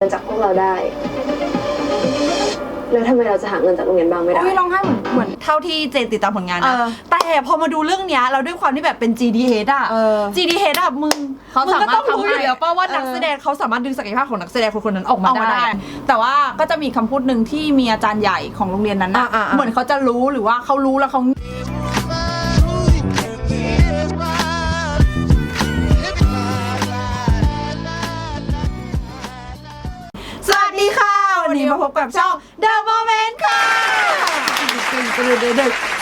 เงินจากพวกเราได้ แล้วทำไมเราจะหาเงินจากโรงเรียนบ้างไม่ได้โอ้ยร้องไห้เหมือนเหมือน เท่าที่เจนติดตามผลงานเอนะอแต่พอมาดูเรื่องเนี้ยเราด้วยความที่แบบเป็น GDH อะ เออ GDH อะมึงเขามึงสาก็มารถต้องรู้อยู่แล้วป่ะว่าทำให้นักแสดงเขาสามารถดึงศักยภาพของนักแสดงคนคนนั้นออกมาออกมาได้ ได้ แต่ว่าก็จะมีคำพูดหนึ่งที่มีอาจารย์ใหญ่ของโรงเรียนนั้นนะอ่าๆๆเหมือนเขาจะรู้หรือว่าเขารู้แล้วเขาส นนี้มาพบกับช่อง The Moment ค่ะ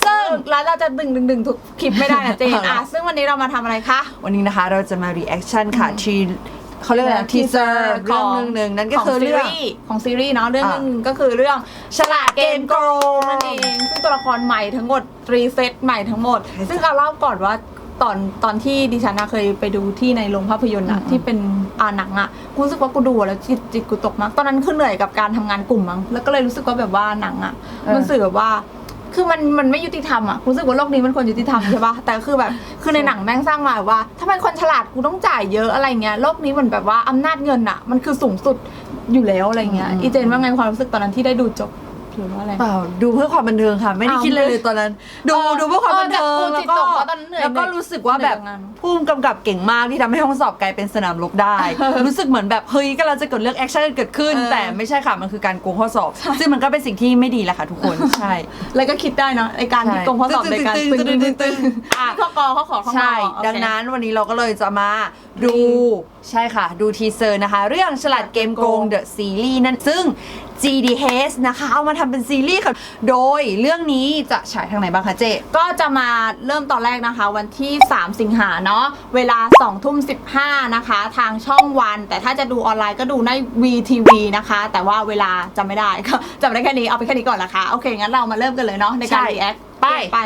ซึ่งแล้วเราจะดึงดึงดึงทุกคลิปไม่ได้นะเจนเอาเหรออะซึ่งวันนี้เรามาทำอะไรคะ วันนี้นะคะเราจะมา reaction ค่ะที่เขาเรียกอะไรทีเซอร์เรื่องหนึ่งหนึ่งนั่นก็คือขซีเรื่องรีส์ของซีรีส์เนาะเรื่องอะหนึงก็คือเรื่องฉลาดเกมโกงนั่นเองซึ่งตัวละครใหม่ทั้งหมดรีเซ็ตใหม่ทั้งหมดใช่ค่ะซึ่งเอาเล่าก่อนว่าตอนตอนที่ดิฉันนะเคยไปดูที่ในโรงภาพยนตร์อะอืมที่เป็น อ่าหนังอะกูรู้สึกว่ากูดูแล้วจิตจิตกูตกมาก ตอนนั้นคือเหนื่อยกับการทำงานกลุ่มมั้งแล้วก็เลยรู้สึกว่าแบบว่าหนังอะมันสื่อแบบว่าคือมันมันไม่ยุติธรรมอะกูรู้สึกว่าโลกนี้มันควรยุติธรรมใช่ปะแต่คือแบบคือในหนังแม่งสร้างมาแบบว่าถ้าเป็นคนฉลาดกูต้องจ่ายเยอะอะไรเงี้ยโลกนี้มันแบบว่าอำนาจเงินอะ มันคือสูงสุดอยู่แล้วอะไรเงี้ยอืมอีเจนว่าไงความรู้สึกตอนนั้นที่ได้ดูจบ หรือว่าอะไร เปล่าดูเพื่อความบันเทิงค่ะ ไม่ได้อ้าวคิดเลยไม่เลยตอนนั้น ดูเออดูเพื่อความบันเทิงเออแต่แล้วก็จิตตกเพราะตอนนั้นเหนื่อยแล้วก็รู้สึกว่าแบบเหนื่อยกับงานผู้กำกับเก่งมากที่ทำให้ห้องสอบกลายเป็นสนามรบได้ รู้สึกเหมือนแบบเฮ้ยกำลังจะเกิดเรื่องแอคชั่นเกิดขึ้น เออ แต่ไม่ใช่ค่ะมันคือการโกงข้อสอบ ซึ่งมันก็เป็นสิ่งที่ไม่ดีแหละค่ะทุกคนใช่ แล้วก็คิดได้เนาะในการที่ใช่กงข้อสอบในการตึ้ตึงงตึ้ตึงงตึ้ตึงงตึ้ตึงงอะข้อกอข้อขอข้องอใช่ โอเค ดังนั้นวันนี้เราก็เลยจะมาดู ใช่ค่ะ ดูทีเซอร์นะคะ เรื่องฉลาดเกมโกง The Series นั่นซึ่ง GDH นะคะ เอามาทำเป็นซีรีส์ค่ะ โดยเรื่องนี้จะฉายทางไหนบ้างคะเจ๊ก็จะมาเริ่มตอนแรกนะคะ วันที่ 3 สิงหาเนาะเวลา2ทุ่ม15 นะคะ ทางช่องวัน แต่ถ้าจะดูออนไลน์ก็ดูใน VTV นะคะ แต่ว่าเวลาจำไม่ได้ก็จำได้แค่นี้เอาไปแค่นี้ก่อนนะคะ โอเค งั้นเรามาเริ่มกันเลยเนาะในการ ใช่ react ไป ไป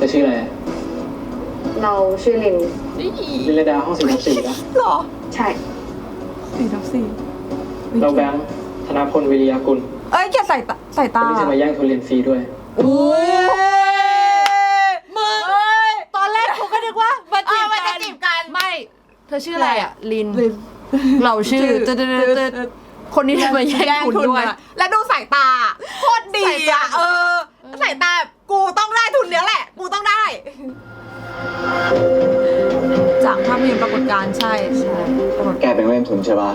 จะชื่ออะไรเราชื่อลิน ลิลดาห้องสี่ทับสี่ปะหรอ ใช่สี่ทับสี่เราแบงค์ธนพลวิริยากุลเอ้ยแกใส่ตาใส่วันตานี้จะมาแย่งทุนเรียนฟรีด้วยอุ้ยมึงตอนแรกเขาก็นึกว่ามาเอจีอบมันกัจะนจีบกันไม่ เธอชื่ออะไรอะ ลินลินเราชื่อตึ๊ดตึ๊ดตึ๊ดตึ๊ดคนนี้ทำไมแย่งคุณด้วยมาแล้วดูสายตาโคตรดีสายตาอะเออสายตากูต้องได้ทุนเนี้ยแหละ กูต้องได้ จากภาพยนตร์ปรากฏการณ์ใช่ใช่แกเป็นเล่นทุนใช่ป่ะ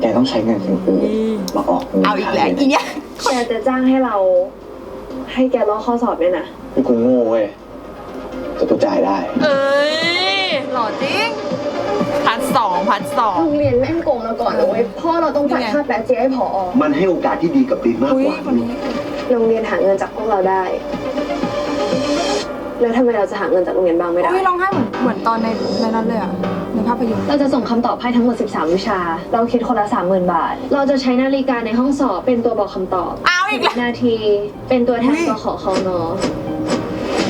แกต้องใช้เงินคนอื่นมาออกเงินเอาอีกแล้วอีเนี้ยแกจะจ้างให้เรา ให้แกลอกข้อสอบเนี่ยนะคือกูโง่เว้ยแต่กูจ่ายได้ เอ้ยหล่อจริงพันสองพันสองโรงเรียนแม่งโกงเราก่อนนะเว้ยพ่อเราต้องจ่ายนี่ไงค่าแปะเจ๊ให้ผอมันให้โอกาสที่ดีกับดินมากอุ้ยกว่าคนนี้โรงเรียนหาเงินจากพวกเราได้ แล้วทำไมเราจะหาเงินจากโรงเรียนบ้างไม่ได้อุ้ยร้องไห้เหมือน เหมือนตอนในในนั้นเลยอะในภาพยนตร์เราจะส่งคำตอบให้ทั้งหมด 13 วิชา เราคิดคนละ 30,000 บาท เราจะใช้นาฬิกาในห้องสอบเป็นตัวบอกคำตอบเอาอีกแล้ว นาทีเป็นตัวแทนอุ๊ยกขอคอนอ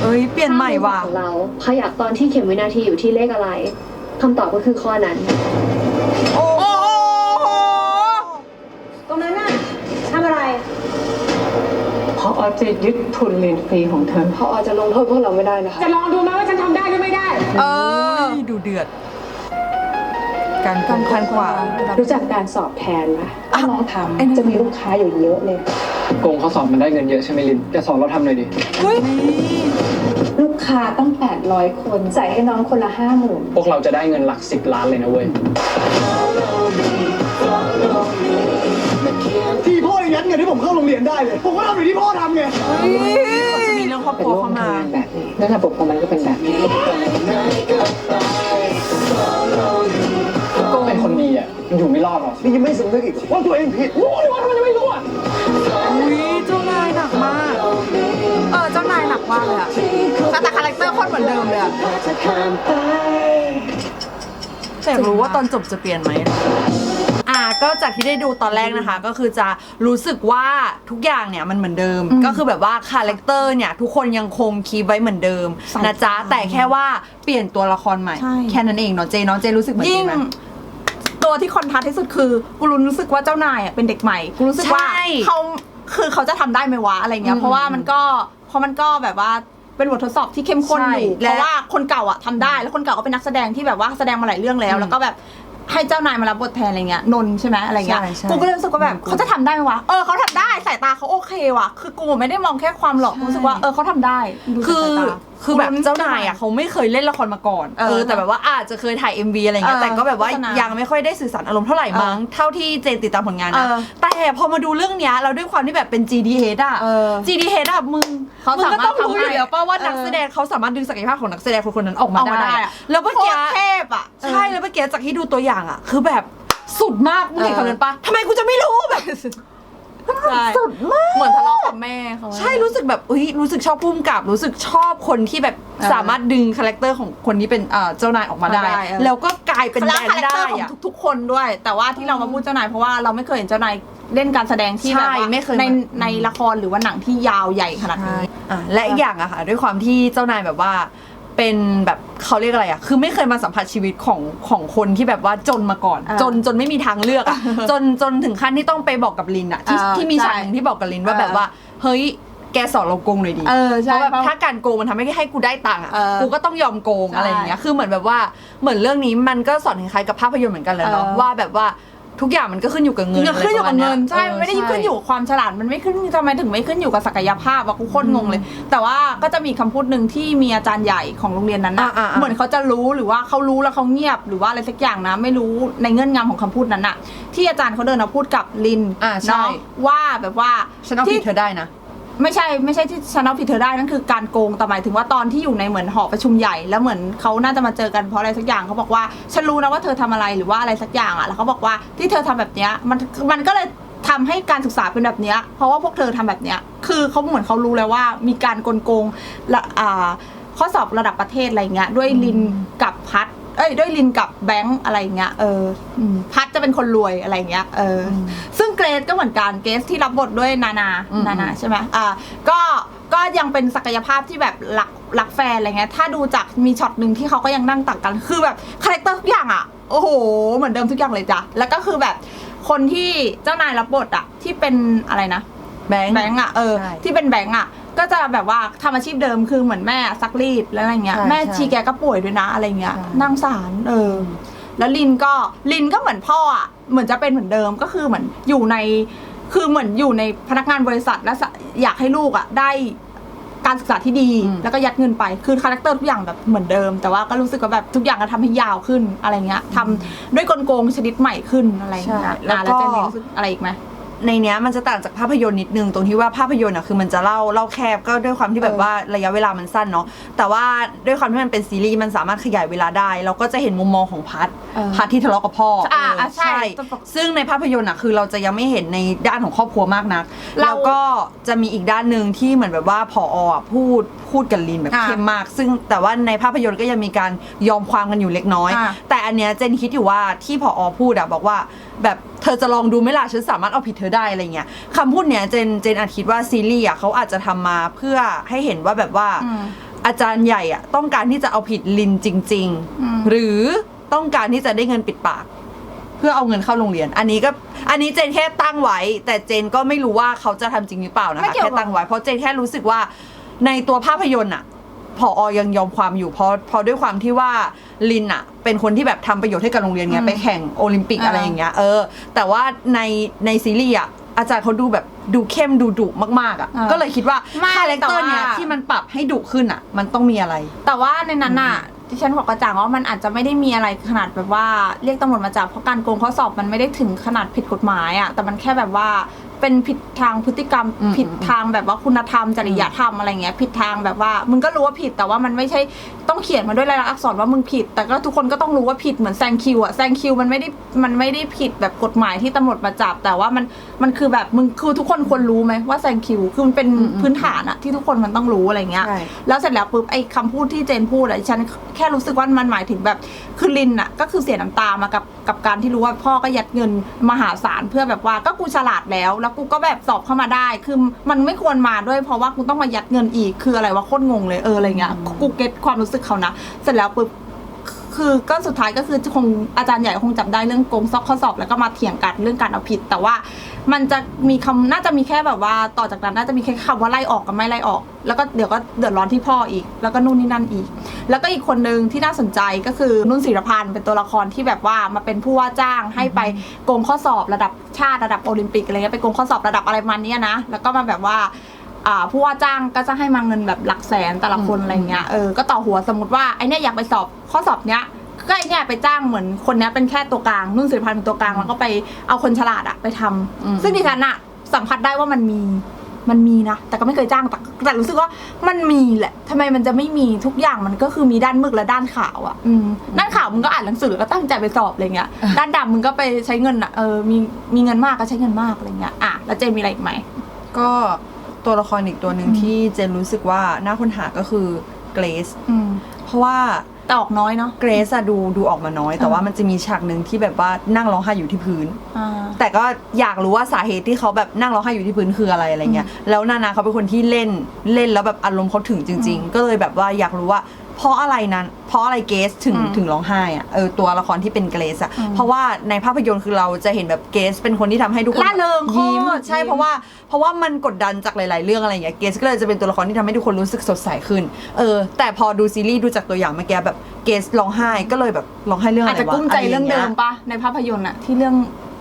เอ้ยเปลี่ยนใหม่ว่ะ ของเราขยับตอนที่เข็มวินาทีอยู่ที่เลขอะไรคำตอบก็คือข้อนั้น โอ้โอ้โหตรงนั้นน่ะทำอะไรพอจะยึดทุนเรียนฟรีของเธอ พอจะลงโทษพวกเราไม่ได้นะคะ จะลองดูไหมว่าฉันทำได้หรือไม่ได้ เออยดูเดือด การกันคันกว่า รู้จักการสอบแทนไหมถ้าลองทำจะมีลูกค้าอยู่เยอะเลยโกงข้อสอบมันได้เงินเยอะใช่ไหมลินแกสอนเราทำหน่อยดิลูกค้าต้อง800 คนใส่ให้น้องคนละ50,000พวกเราจะได้เงินหลักสิบล้านเลยนะเว้ยที่พ่อยัดเงินให้ผมเข้าโรงเรียนได้เลย ผมก็ทำอย่างที่พ่อทำไงจะมีเรื่องครอบคเป็นรัวโลกเข้าทำมางานแบบนี้แล้วระบบของมันก็เป็นแบบนี้เป็นคนดีอะมันอยู่ไม่รอดหรอกนี่ยังไม่สำนึกอีกว่าตัวเองผิดรู้ดิว่าทำไมจะไม่รู้อะอุ้ยเจ้านายหนักมาก เออเจ้านายหนักมากเลยอะแต่แต่คาแรคเตอร์โคนเหมือนเดิมเลยอะแต่รู้ว่าตอนจบจะเปลี่ยนไหมอะ ก็จากที่ได้ดูตอนแรกนะคะ ก็คือจะรู้สึกว่าทุกอย่างเนี่ยมันเหมือนเดิม ก็คือแบบว่าคาแรคเตอร์เนี่ยทุกคนยังคงคีปไว้เหมือนเดิมสายนะจ๊ะตาแต่แค่ว่าเปลี่ยนตัวละครใหม่ใช่แค่นั้นเองเนาะเจเนาะเจรู้สึกเหมือนยิ่เจงไหมตัวที่คอนทราสต์ที่สุดคือกูรู้สึกว่าเจ้านายอะเป็นเด็กใหม่กูรู้สึกว่าใช่เขาคือเขาจะทำได้ไหมวะอะไรเงี้อืยมเพราะว่ามันก็เพราะมันก็แบบว่าเป็นบททดสอบที่เข้มข้นใช่อยู่และเพราะว่าคนเก่าอะทำได้แล้วคนเก่าก็เป็นนักแสดงที่แบบว่าแสดงมาหลายเรื่องแล้วอืมแล้วก็แบบ ให้เจ้านายมารับบทแทนอะไรเงี้ยนนท์ใช่ไหมอะไรเงี้ยใช่ใช่กูก็เลยรู้สึกว่าแบบนนท์กูเขาจะทำได้ไหมวะเออเขาทำได้สายตาเขาโอเคว่ะ คือกูไม่ได้มองแค่ความหล่อกูรู้สึกว่าเออเขาทำได้ดูจากคือสายตาคือแบบลุ้เจ้านายอะเขาไม่เคยเล่นละครมาก่อนเออเออแต่แบบว่าอาจจะเคยถ่าย MV อะไรเงี้ยเออแต่ก็แบบว่าโฆษณายังไม่ค่อยได้สื่อสารอารมณ์เท่าไหร่มั้งเท่าที่เจนติดตามผลงานนะเออแต่พอมาดูเรื่องเนี้ยเราด้วยความที่แบบเป็น GDH อะเออ GDH อะมึงเขามึงก็ต้องสามารถรู้อยู่แล้วป่ะว่าทำให้นักแสดงเขาสามารถดึงศักยภาพของนักแสดงคนคนนั้นออกมาออกมาได้ได้อะอะแล้วเมื่อโคกี้ตรเทพอะใช่แล้วเมื่อกี้จากที่ดูตัวอย่างอะ คือแบบสุดมากมึงเห็นเออคำนั้นปะทำไมกูจะไม่รู้แบบ ใช่ สุดมาก เหมือนทะเลาะกับแม่เขาใช่รู้สึกแบบอุ้ยรู้สึกชอบพุ่มกับ รู้สึกชอบคนที่แบบเออสามารถดึงคาแรคเตอร์ของคนที่เป็นเอ่อเจ้านายออกมาได้มาได้เออแล้วก็กลายเป็นแล้แบวรนคาแรด์คเตได้อร์ของอะ ทุกๆ คนด้วย แต่ว่าที่เรามาพูดเจ้านายเพราะว่าเราไม่เคยเห็นเจ้านายเล่นการแสดงที่ใช่แบบว่าไม่เคย ในมาในละครหรือว่าหนังที่ยาวใหญ่ขนาดนี้ อะและอีกอย่างอะค่ะ ด้วยความที่เจ้านายแบบว่า เป็นแบบเขาเรียกอะไรอะคือไม่เคยมาสัมผัสชีวิตของของคนที่แบบว่าจนมาก่อน อ่าจนจนไม่มีทางเลือกอะจนจนถึงขั้นที่ต้องไปบอกกับลินอะที่อ่าที่มีฉากใช่หนึ่งที่บอกกับลินว่าเออแบบว่า เฮ้ยแกสอนเราโกงหน่อยดิเออเพใช่ราะแบบเพราะถ้าการโกงมันทำให้ให้กูได้ตังค์อะเออกูก็ต้องยอมโกงใช่อะไรอย่างเงี้ยคือเหมือนแบบว่าเหมือนเรื่องนี้มันก็สอนคล้ายๆกับภาพยนตร์เหมือนกันเลยเนาะเออ ว่าแบบว่า ทุกอย่างมันก็ขึ้นอยู่กับเงินมันขึ้นอยู่กับเงินอะไรประมาณใช่เนี้ยมันไม่ได้เออขึ้นอยู่กับความฉลาดมันไม่ขึ้นทำไมถึงไม่ขึ้นอยู่กับศักยภาพอะกูโคตรงงเลย แต่ว่าก็จะมีคำพูดหนึ่งที่มีอาจารย์ใหญ่ของโรงเรียนนั้นนะอ่าๆๆเหมือนเขาจะรู้หรือว่าเขารู้แล้วเขาเงียบหรือว่าอะไรสักอย่างนะ ไม่รู้ในเงื่อนงำของคำพูดนั้นอะที่อาจารย์เขาเดินมาพูดกับลินอ่าใช่เนาะว่าแบบว่าฉันเอาผิดเธอได้นะ ไม่ใช่ไม่ใช่ที่ฉันเอาผิดเธอได้นั่นคือการโกงแต่หมายถึงว่าตอนที่อยู่ในเหมือนหอประชุมใหญ่แล้วเหมือนเขาน่าจะมาเจอกันเพราะอะไรสักอย่างเขาบอกว่าฉันรู้นะว่าเธอทำอะไรหรือว่าอะไรสักอย่างอะแล้วเขาบอกว่าที่เธอทำแบบเนี้ยมันมันก็เลยทำให้การศึกษาเป็นแบบเนี้ยเพราะว่าพวกเธอทำแบบเนี้ยคือเขาเหมือนเขารู้แล้วว่ามีการกลโกงละอ่าข้อสอบระดับประเทศอะไรเงี้ยด้วยลินกับพัดเอ้ยด้วยลินกับแบงค์อะไรเงี้ยเอออืมพัดจะเป็นคนรวยอะไรเงี้ยเอออซึ่ง เกรซก็เหมือนกันเกรซที่รับบทด้วยนานาอืม นานาใช่ไหมอ่าก็ก็ยังเป็นศักยภาพที่แบบรักรักแฟนอะไรเงี้ยถ้าดูจากมีช็อตหนึ่งที่เขาก็ยังนั่งตักกันคือแบบคาแรคเตอร์ทุกอย่างอะโอ้โหเหมือนเดิมทุกอย่างเลยจ้ะแล้วก็คือแบบคนที่เจ้านายรับบทอะที่เป็นอะไรนะ แบงค์ แบงค์อะเออใช่ที่เป็นแบงค์อะก็จะแบบว่าทำอาชีพเดิมคือเหมือนแม่ซักรีดแล้วอะไรเงี้ยใช่แม่ใช่ชีแกก็ป่วยด้วยนะอะไรเงี้ยใช่ นั่งสารเออ แล้วลินก็ลินก็เหมือนพ่ออะเหมือนจะเป็นเหมือนเดิมก็คือเหมือนอยู่ในคือเหมือนอยู่ในพนักงานบริษัทและสะอยากให้ลูกอะได้การศึกษาที่ดีอืมแล้วก็ยัดเงินไปคือคาแรคเตอร์ทุกอย่างแบบเหมือนเดิม แต่ว่าก็รู้สึกว่าแบบทุกอย่างก็ทำให้ยาวขึ้นอะไรเงี้ยทำด้วยกลโกงชนิดใหม่ขึ้นอะไรเงี้ยใช่แล้แล้ววก็แล้วเจนนี่รู้สึกอะไรอีกไหม ในเนี้ยมันจะต่างจากภาพยนตร์นิดนึงตรงที่ว่าภาพยนตร์อะคือมันจะเล่าเล่าแคบก็ด้วยความที่แบบเออว่าระยะเวลามันสั้นเนาะแต่ว่าด้วยความที่มันเป็นซีรีส์มันสามารถขยายเวลาได้ เราก็จะเห็นมุมมองของพัทเออพัทที่ทะเลาะกับพ่ออ่าเอออะใช่ซึ่งในภาพยนตร์อะคือเราจะยังไม่เห็นในด้านของครอบครัวมากนักเราแล้วก็จะมีอีกด้านหนึ่งที่เหมือนแบบว่าผออะพูดพูดกับลินแบบอ่าเข้มมาก ซึ่งแต่ว่าในภาพยนตร์ก็ยังมีการยอมความกันอยู่เล็กน้อยอ่าแต่อันเนี้ยเจนคิดอยู่ว่าที่ผอพูดอะบอกว่าแบบเธอจะลองดูไหม่ล่ะฉันสามารถเอาผิดเธอได้อะไรเงี้ยคำพูดเนี้ยเจนเจนอาจคิดว่าซีรีส์อะเขาอาจจะทำมาเพื่อให้เห็นว่าแบบว่าอืมอาจารย์ใหญ่อะต้องการที่จะเอาผิดลินจริงอืมๆหรือต้องการที่จะได้เงินปิดปาก เพื่อเอาเงินเข้าโรงเรียน อันนี้ก็อันนี้เจนแค่ตั้งไว้ แต่เจนก็ไม่รู้ว่าเขาจะทำจริงหรือเปล่านะไม่คะเกี่ยวแค่ตั้งไว้เพราะเจนแค่รู้สึกว่าในตัวภาพยนตร์อะ พออยังยอมความอยู่เพราะเพราะด้วยความที่ว่าลินอะเป็นคนที่แบบทำประโยชน์ให้กับโรงเรียนไงอืมไปแข่งโอลิมปิกอ่า อะไรอย่างเงี้ยเออ แต่ว่าในในซีรีส์อะอาจารย์เขาดูแบบดูเข้มดูดุมากๆอะอ่าก็เลยคิดว่าไม่คาแรคเตอร์แต่ว่าเนี้ยที่มันปรับให้ดุขึ้นอะมันต้องมีอะไร แต่ว่าในนั้นน่ะดิฉันบอกกระจ่างว่ามันอาจจะไม่ได้มีอะไรขนาดแบบว่าเรียกตำรวจมาจับเพราะการโกงข้อสอบมันไม่ได้ถึงขนาดผิดกฎหมายอะแต่มันแค่แบบว่า เป็นผิดทางพฤติกรรมอืมผิดทางแบบว่าคุณธรรมจริยธรรมอะไรเงี้ยผิดทางแบบว่ามึงก็รู้ว่าผิดแต่ว่ามันไม่ใช่ ต้องเขียนมาด้วยลายลักษณ์อักษรว่ามึงผิด แต่ก็ทุกคนก็ต้องรู้ว่าผิดเหมือนแซงคิวอะแซงคิวมันไม่ได้มันไม่ได้ผิดแบบกฎหมายที่ตำรวจมาจับ แต่ว่ามันมันคือแบบมึงคือทุกคนควรรู้ไหมว่าแซงคิวคือมันเป็นอืมอืมพื้นฐานอะที่ทุกคนมันต้องรู้อะไรเงี้ย ใช่ แล้วเสร็จแล้วปุ๊บไอ้คำพูดที่เจนพูดอะฉันแค่รู้สึกว่ามันหมายถึงแบบคือลินอะก็คือเสียน้ำตามากับกับการที่รู้ว่าพ่อก็ยัดเงินมหาศาลเพื่อแบบว่าก็กูฉลาดแล้ว แล้วกูก็แบบสอบเข้ามาได้คือมันไม่ควรมาด้วยเพราะว่ากูต้องมายัดเงินอีกคืออะไรวะโคตรงงเลยเอออะไรเงี้ยกูเก็ตความรู้สึกเขานะเสร็จแล้วปุ๊บคือก็สุดท้ายก็คือคงอาจารย์ใหญ่คงจับได้เรื่องโกงซอกข้อสอบ แล้วก็มาเถียงกันเรื่องการเอาผิด แต่ว่ามันจะมีคำน่าจะมีแค่แบบว่าต่อจากนั้นน่าจะมีแค่คำว่าไล่ออกกับไม่ไล่ออก แล้วก็เดี๋ยวก็เดือดร้อนที่พ่ออีก แล้วก็นู่นนี่นั่นอีก แล้วก็อีกคนนึงที่น่าสนใจก็คือนุ่นศิรพันธ์เป็นตัวละครที่แบบว่ามาเป็นผู้ว่าจ้างให้ไปโกงข้อสอบระดับชาติระดับโอลิมปิกอะไรเงี้ยไปโกงข้อสอบระดับอะไรมันเนี้ยนะแล้วก็มาแบบว่า อ่าผู้ว่าจ้างก็จะให้มาเงินแบบหลักแสนแต่ละคนอะไรเงี้ยเออก็ต่อหัวสมมติว่าไอเนี้ยอยากไปสอบข้อสอบเนี้ยก็ไอเนี้ยไปจ้างเหมือนคนเนี้ยเป็นแค่ตัวกลางนุ่นสิริพันธ์เป็นตัวกลางแล้วก็ไปเอาคนฉลาดอะไปทำอืมซึ่งดิฉันอะสัมผัสได้ว่ามันมีมันมีนะ แต่ก็ไม่เคยจ้างแต่แต่รู้สึกว่ามันมีแหละทำไมมันจะไม่มีทุกอย่างมันก็คือมีด้านมืดและด้านขาวอะอืมด้านขาวมึงก็อ่านหนังสือแล้วก็ตั้งใจไปสอบอะไรเงี้ย ด้านดำมึงก็ไปใช้เงินอะเออมีมีเงินมากก็ใช้เงินมากอะไรเงี้ยอะแล้วเจนมีอะไรอีกไหมก็ ตัวละครอีกตัวหนึ่งอืมที่เจนรู้สึกว่าน่าค้นหาก็คือเกรซอืมเพราะว่าแต่ออกน้อยเนาะเกรซอะดูดูออกมาน้อย แต่อ่าว่ามันจะมีฉากหนึ่งที่แบบว่านั่งร้องไห้อยู่ที่พื้นอ่าแต่ก็อยากรู้ว่าสาเหตุที่เขาแบบนั่งร้องไห้อยู่ที่พื้นคืออะไรอะไรเงี้ยแล้วนานาเขาเป็นคนที่เล่นเล่นแล้วแบบอารมณ์เขาถึงจริง ๆ ก็เลยแบบว่าอยากรู้ว่า เพราะอะไรนั้น เพราะอะไรเกสถึงอืมถึงร้องไห้อะเออตัวละครที่เป็นเกรซอะอืมเพราะว่าในภาพยนตร์คือเราจะเห็นแบบเกสเป็นคนที่ทำให้ทุกคนร่าเริงยิ้มโคตรใช่ยิ้ม เพราะว่าเพราะว่ามันกดดันจากหลาย ๆ เรื่องอะไรอย่างเงี้ยเกสก็เลยจะเป็นตัวละครที่ทำให้ทุกคนรู้สึกสดใสขึ้นเออแต่พอดูซีรีส์ดูจากตัวอย่างเมื่อกี้แบบเกสร้องไห้ก็เลยแบบร้องไห้เรื่องอาอะจไรจะวะกุ้มใจะไย่าเรื่องยเดิมปะในภาพยนตร์อะที่เรื่อง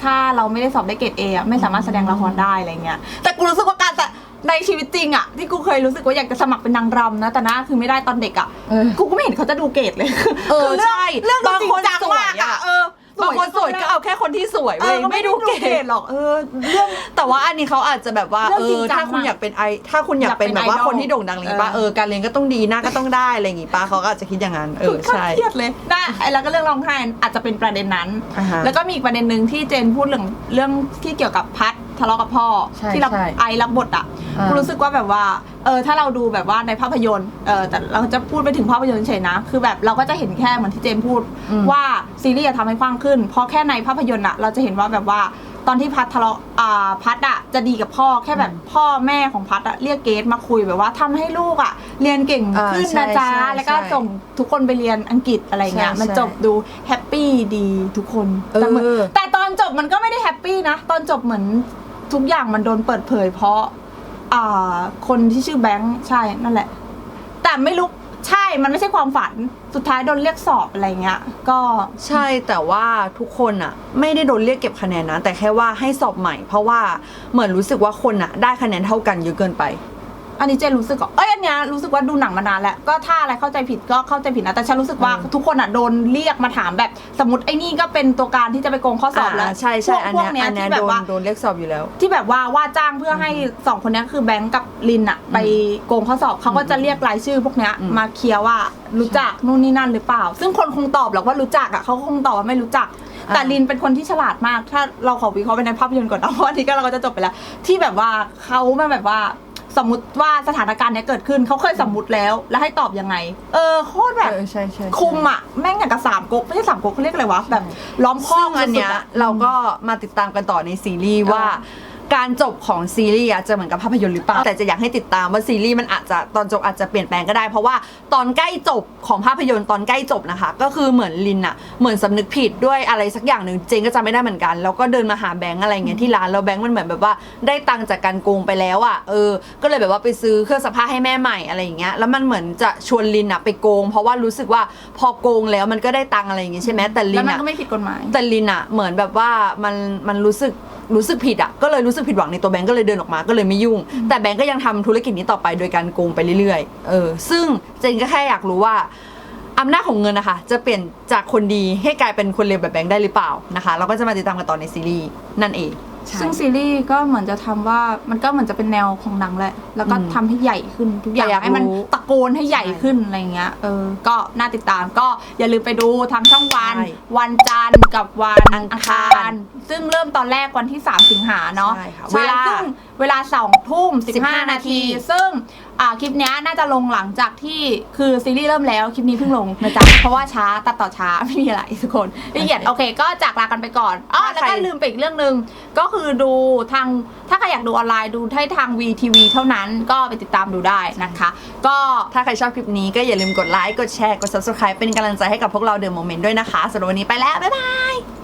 ถ้าเราไม่ได้สอบได้เกรดเอะไม่สามารถแสดงละครได้อะไรเงี้ยแต่กูรู้สึกว่าการแต่ ในชีวิตจริงอะที่กูเคยรู้สึกว่าอยากจะสมัครเป็นนางรำนะ แต่นะคือไม่ได้ตอนเด็กอะเออกูก็ไม่เห็นเขาจะดูเกรดเลยเออคืรื่องใช่เรื่องบางคนจริจังสวยมากอะ เออ บางคนสวยก็เอาแค่คนที่สวยเอเว้อยก็ไม่ดูเกรดหรอกเออ เรื่อง แต่ว่าอันนี้เขาอาจจะแบบว่าเรื่เอองจริงอจังถ้าคุณมากอยากเป็นไอถ้าคุณอยากเป็นอยากเป็นแบบว่าไอดอล คนที่โด่งดังอะไรอย่างงี้ป่ะเอเอออการเรียนก็ต้องดีหน้าก็ต้องได้อะไรอย่างงี้ป่ะเขาก็อาจจะคิดอย่างนั้นเออคือใช่ เครียดเลยได้ไอ้แล้วก็เรื่องร้องไห้อาจจะเป็นประเด็นนั้น อ่าฮะแล้วก็มีอีกประเด็นหนึ่งที่เจนพูดเรื่องเรื่องที่เกี่ยวกับพัด ทะเลาะกับพ่อใช่ที่เราใช่ไอรับบทอะอ่ากูรู้สึกว่าแบบว่าเออถ้าเราดูแบบว่าในภาพยนตร์เออแต่เราจะพูดไปถึงภาพยนตร์เฉยๆนะ คือแบบเราก็จะเห็นแค่เหมือนที่เจนพูดว่าซีรีส์จะทำให้กว้างขึ้น เพราะแค่ในภาพยนตร์อะเราจะเห็นว่าแบบว่าตอนที่พัดทะเลาะอ่าพัดอะจะดีกับพ่อแค่แบบพ่อแม่ของพัดอะเรียกเกดมาคุยแบบว่าทำให้ลูกอะเรียนเก่งอ่าขึ้นใช่นะจ๊ะใช่แล้วก็ใช่ส่งทุกคนไปเรียนอังกฤษอะไรเงี้ยใช่มันใช่จบดูแฮปปี้ดีทุกคนเออแต่เหมือนแต่ตอนจบมันก็ไม่ได้แฮปปี้นะ ตอนจบเหมือน ทุกอย่างมันโดนเปิดเผยเพราะอ่าคนที่ชื่อแบงค์ใช่นั่นแหละ แต่ไม่รู้ใช่มันไม่ใช่ความฝันสุดท้ายโดนเรียกสอบอะไรเงี้ย ก็ใช่แต่ว่าทุกคนอะไม่ได้โดนเรียกเก็บคะแนนนะแต่แค่ว่าให้สอบใหม่ เพราะว่าเหมือนรู้สึกว่าคนอะได้คะแนนเท่ากันเยอะเกินไป อันนี้เจนรู้สึกอะเอ้ยอันเนี้ยรู้สึกว่าดูหนังมานานแล้วก็ถ้าอะไรเข้าใจผิดก็เข้าใจผิดนะแต่ฉันรู้สึกว่าอืมทุกคนอะโดนเรียกมาถามแบบสมมติไอ้นี่ก็เป็นตัวการที่จะไปโกงข้อสอบแล้วาใช่ใช่พวกอันพวเนี้กยเนี้ยอันเนี้ยที่แบโดบนว่าโดนเรียกสอบอยู่แล้ว ที่แบบว่าว่าจ้างเพื่อให้สองคนเนี้ยคือแบงก์กับลินอะไปโกงข้อสอบเขาก็จะเรียกรายชื่อพวกเนี้ยอืมมาเคลียร์ว่ารู้จักนู่นนี่นั่นหรือเปล่า ซึ่งคนคงตอบหรอกว่ารู้จักอะเขาก็คงตอบว่าไม่รู้จักแต่ลินเป็นคนที่ฉลาดมาก ถ้าเราขอวิเคราะห์ไปในภาพยนตร์ก่อนนะเพราะอันนี้ก็เราก็จะจบไปแล้ว ที่แบบว่าเขามาแบบว่า สมมติว่าสถานการณ์เนี้ยเกิดขึ้นเขาเคยสมมุติแล้ว แล้วให้ตอบยังไง เออโคตรแบบ เออใช่ใช่ใช่ คุมอะแม่งอย่างกับสามก๊กไม่ใช่สามก๊กเขาเรียกอะไรวะแบบล้อมคอซึ่กงอันเนี้ยสุดๆอะเราก็มาติดตามกันต่อในซีรีส์ว่า การจบของซีรีส์อะจะเหมือนกับภาพยนตร์หรือเปล่า แต่จะอยากให้ติดตามว่าซีรีส์มันอาจจะตอนจบอาจจะเปลี่ยนแปลงก็ได้ เพราะว่าตอนใกล้จบของภาพยนตร์ตอนใกล้จบนะคะ ก็คือเหมือนลินอะเหมือนสำนึกผิดด้วยอะไรสักอย่างหนึ่งเจนก็จำไม่ได้เหมือนกัน แล้วก็เดินมาหาแบงค์อะไรเงี้ยที่ร้านแล้วแบงค์มันเหมือนแบบว่าได้ตังค์จากการโกงไปแล้วอะเออ ก็เลยแบบว่าไปซื้อเครื่องซักผ้าให้แม่ใหม่อะไรอย่างเงี้ยแล้วมันเหมือนจะชวนลินอะไปโกง เพราะว่ารู้สึกว่าพอโกงแล้วมันก็ได้ตังค์อะไรอย่างงี้ใช่ไหมแต่ลิแล้วนมันอะก็ไม่ผิดกฎหมายแต่ลินอะเหมือนแบบว่ามันมันรู้สึกรู้สึกผิดอะก็เลยรู้สึกผิดหวังในตัวแบงก์ก็เลยเดินออกมาก็เลยไม่ยุ่ง แต่แบงก์ก็ยังทำธุรกิจนี้ต่อไปโดยการโกงไปเรื่อยๆเออซึ่งเจนก็แค่อยากรู้ว่าอำนาจของเงินนะคะ จะเปลี่ยนจากคนดีให้กลายเป็นคนเลวแบบแบงก์ได้หรือเปล่านะคะ เราก็จะมาติดตามกันต่อในซีรีส์นั่นเอง ใช่ ซึ่งซีรีส์ก็เหมือนจะทำว่ามันก็เหมือนจะเป็นแนวของหนังแหละ แล้วก็อืมทำให้ใหญ่ขึ้นทุกอย่างแต่อยากให้มันรู้ตะโกนให้ใหญ่ขึ้นอะไรเงี้ยเออก็น่าติดตามก็อย่าลืมไปดูทางช่องวัน ใช่วันจันทร์กับวันอัอังงคาคารรซึ่งเริ่มตอนแรกวันที่ 3 สิงหาเนาะใช่ค่ะใช่เวลาซึ่งเวลาสองทุ่มสิบห้า15 นาที ซึ่ง อ่าคลิปเนี้ยน่าจะลงหลังจากที่คือซีรีส์เริ่มแล้วคลิปนี้เพิ่งลงนะจ๊ะ เพราะว่าช้าตัดต่อช้าไม่มีอะไรทุกคนละเอียดโอเค ก็จากลากันไปก่อนอ๋อแล้วก็ลืมไปอีกเรื่องหนึ่งก็คือดูทางถ้าใครอยากดูออนไลน์ดูให้ทาง VTV เท่านั้นก็ไปติดตามดูได้นะคะ ก็ถ้าใครชอบคลิปนี้ก็อย่าลืมกดไลค์กดแชร์กด subscribe เป็นกำลังใจให้กับพวกเราเดอะโมเมนต์ด้วยนะคะสำหรับวันนี้ไปแล้วบ๊ายบาย